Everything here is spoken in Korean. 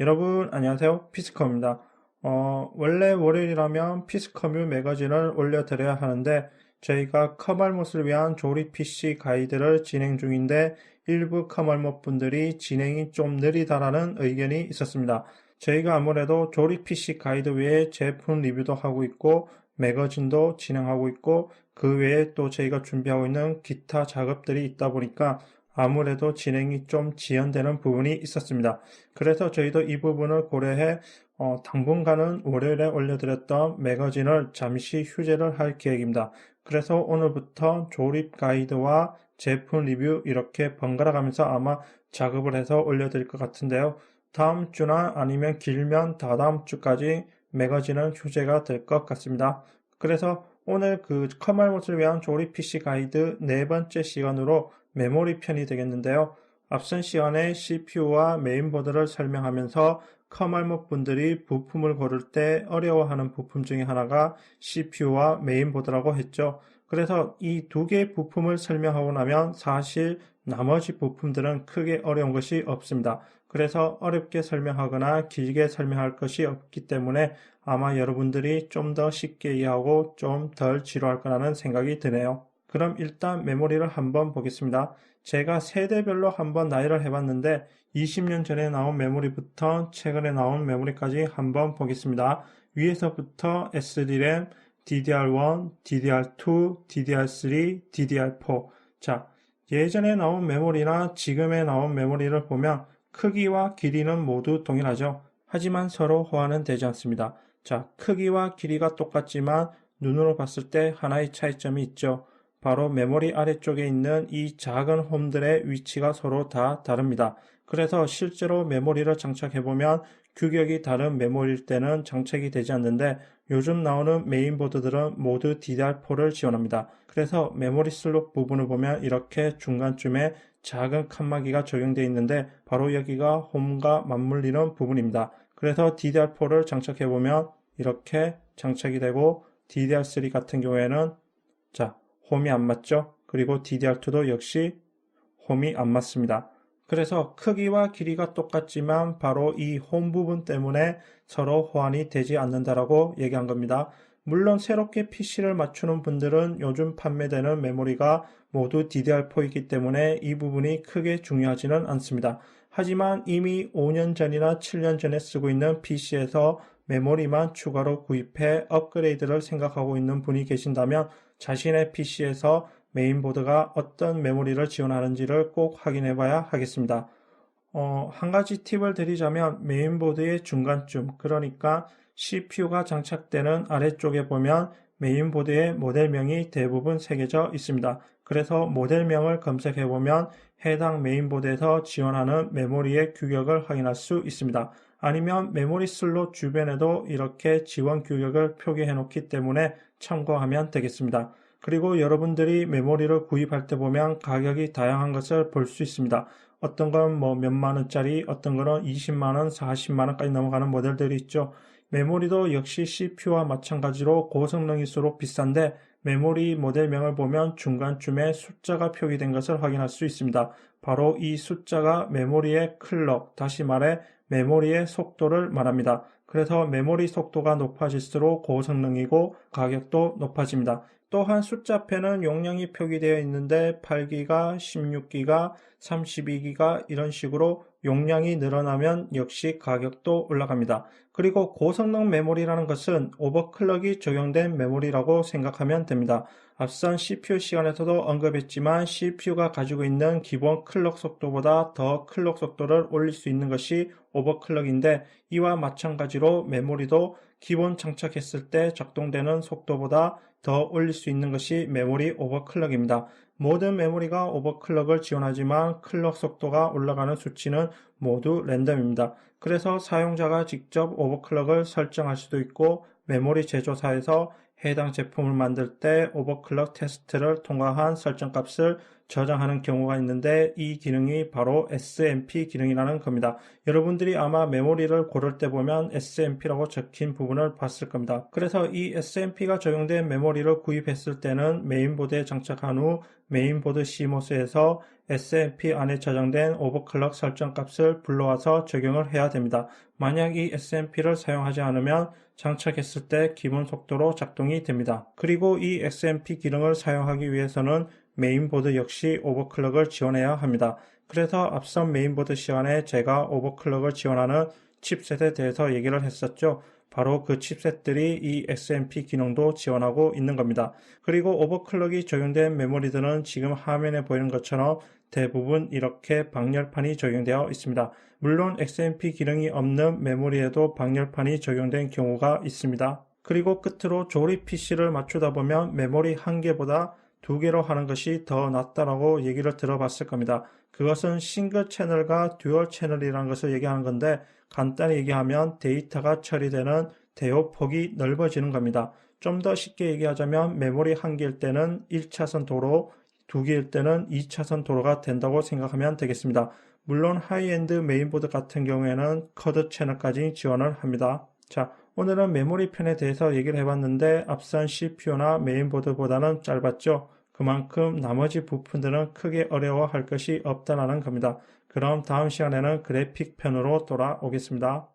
여러분 안녕하세요. 피스컴입니다. 어, 원래 월요일이라면 피스컴유 매거진을 올려드려야 하는데 저희가 커말못을 위한 조립 PC 가이드를 진행 중인데 일부 커말못 분들이 진행이 좀 느리다라는 의견이 있었습니다. 저희가 아무래도 조립 PC 가이드 외에 제품 리뷰도 하고 있고 매거진도 진행하고 있고 그 외에 또 저희가 준비하고 있는 기타 작업들이 있다 보니까 아무래도 진행이 좀 지연되는 부분이 있었습니다. 그래서 저희도 이 부분을 고려해 어, 당분간은 월요일에 올려드렸던 매거진을 잠시 휴재를 할 계획입니다. 그래서 오늘부터 조립 가이드와 제품 리뷰 이렇게 번갈아 가면서 아마 작업을 해서 올려드릴 것 같은데요. 다음 주나 아니면 길면 다다음 주까지 매거진은 휴재가 될 것 같습니다. 그래서 오늘 그 커말못을 위한 조립 PC 가이드 네 번째 시간으로 메모리 편이 되겠는데요. 앞선 시간에 CPU와 메인보드를 설명하면서 커말못 분들이 부품을 고를 때 어려워하는 부품 중에 하나가 CPU와 메인보드라고 했죠. 그래서 이 두 개의 부품을 설명하고 나면 사실 나머지 부품들은 크게 어려운 것이 없습니다. 그래서 어렵게 설명하거나 길게 설명할 것이 없기 때문에 아마 여러분들이 좀 더 쉽게 이해하고 좀 덜 지루할 거라는 생각이 드네요. 그럼 일단 메모리를 한번 보겠습니다. 제가 세대별로 한번 나열을 해봤는데 20년 전에 나온 메모리부터 최근에 나온 메모리까지 한번 보겠습니다. 위에서부터 SD램, DDR1, DDR2, DDR3, DDR4. 자, 예전에 나온 메모리나 지금에 나온 메모리를 보면 크기와 길이는 모두 동일하죠. 하지만 서로 호환은 되지 않습니다. 자, 크기와 길이가 똑같지만 눈으로 봤을 때 하나의 차이점이 있죠. 바로 메모리 아래쪽에 있는 이 작은 홈들의 위치가 서로 다 다릅니다. 그래서 실제로 메모리를 장착해보면 규격이 다른 메모리일 때는 장착이 되지 않는데 요즘 나오는 메인보드들은 모두 DDR4를 지원합니다. 그래서 메모리 슬롯 부분을 보면 이렇게 중간쯤에 작은 칸막이가 적용되어 있는데 바로 여기가 홈과 맞물리는 부분입니다. 그래서 DDR4를 장착해보면 이렇게 장착이 되고 DDR3 같은 경우에는 자 홈이 안 맞죠? 그리고 DDR2도 역시 홈이 안 맞습니다. 그래서 크기와 길이가 똑같지만 바로 이 홈 부분 때문에 서로 호환이 되지 않는다라고 얘기한 겁니다. 물론 새롭게 PC를 맞추는 분들은 요즘 판매되는 메모리가 모두 DDR4이기 때문에 이 부분이 크게 중요하지는 않습니다. 하지만 이미 5년 전이나 7년 전에 쓰고 있는 PC에서 메모리만 추가로 구입해 업그레이드를 생각하고 있는 분이 계신다면 자신의 PC에서 메인보드가 어떤 메모리를 지원하는지를 꼭 확인해 봐야 하겠습니다. 어, 한 가지 팁을 드리자면 메인보드의 중간쯤, 그러니까 CPU가 장착되는 아래쪽에 보면 메인보드의 모델명이 대부분 새겨져 있습니다. 그래서 모델명을 검색해 보면 해당 메인보드에서 지원하는 메모리의 규격을 확인할 수 있습니다. 아니면 메모리 슬롯 주변에도 이렇게 지원 규격을 표기해 놓기 때문에 참고하면 되겠습니다. 그리고 여러분들이 메모리를 구입할 때 보면 가격이 다양한 것을 볼 수 있습니다. 어떤 건 뭐 몇만 원짜리, 어떤 거는 20만 원, 40만 원까지 넘어가는 모델들이 있죠. 메모리도 역시 CPU와 마찬가지로 고성능일수록 비싼데 메모리 모델명을 보면 중간쯤에 숫자가 표기된 것을 확인할 수 있습니다. 바로 이 숫자가 메모리의 클럭, 다시 말해 메모리의 속도를 말합니다. 그래서 메모리 속도가 높아질수록 고성능이고 가격도 높아집니다. 또한 숫자표는 용량이 표기되어 있는데 8기가, 16기가, 32기가 이런 식으로 용량이 늘어나면 역시 가격도 올라갑니다. 그리고 고성능 메모리라는 것은 오버클럭이 적용된 메모리라고 생각하면 됩니다. 앞선 CPU 시간에서도 언급했지만 CPU가 가지고 있는 기본 클럭 속도보다 더 클럭 속도를 올릴 수 있는 것이 오버클럭인데 이와 마찬가지로 메모리도 기본 장착했을 때 작동되는 속도보다 더 올릴 수 있는 것이 메모리 오버클럭입니다. 모든 메모리가 오버클럭을 지원하지만 클럭 속도가 올라가는 수치는 모두 랜덤입니다. 그래서 사용자가 직접 오버클럭을 설정할 수도 있고 메모리 제조사에서 해당 제품을 만들 때 오버클럭 테스트를 통과한 설정값을 저장하는 경우가 있는데 이 기능이 바로 SMP 기능이라는 겁니다. 여러분들이 아마 메모리를 고를 때 보면 SMP라고 적힌 부분을 봤을 겁니다. 그래서 이 SMP가 적용된 메모리를 구입했을 때는 메인보드에 장착한 후 메인보드 CMOS에서 SMP 안에 저장된 오버클럭 설정 값을 불러와서 적용을 해야 됩니다. 만약 이 SMP를 사용하지 않으면 장착했을 때 기본 속도로 작동이 됩니다. 그리고 이 SMP 기능을 사용하기 위해서는 메인보드 역시 오버클럭을 지원해야 합니다. 그래서 앞선 메인보드 시간에 제가 오버클럭을 지원하는 칩셋에 대해서 얘기를 했었죠. 바로 그 칩셋들이 이 XMP 기능도 지원하고 있는 겁니다. 그리고 오버클럭이 적용된 메모리들은 지금 화면에 보이는 것처럼 대부분 이렇게 방열판이 적용되어 있습니다. 물론 XMP 기능이 없는 메모리에도 방열판이 적용된 경우가 있습니다. 그리고 끝으로 조립 PC를 맞추다 보면 메모리 한 개보다 두 개로 하는 것이 더 낫다라고 얘기를 들어봤을 겁니다. 그것은 싱글 채널과 듀얼 채널이라는 것을 얘기하는 건데 간단히 얘기하면 데이터가 처리되는 대요 폭이 넓어지는 겁니다. 좀 더 쉽게 얘기하자면 메모리 한 개일 때는 1차선 도로, 두 개일 때는 2차선 도로가 된다고 생각하면 되겠습니다. 물론 하이엔드 메인보드 같은 경우에는 커드 채널까지 지원을 합니다. 자, 오늘은 메모리 편에 대해서 얘기를 해봤는데 앞선 CPU나 메인보드보다는 짧았죠. 그만큼 나머지 부품들은 크게 어려워할 것이 없다라는 겁니다. 그럼 다음 시간에는 그래픽 편으로 돌아오겠습니다.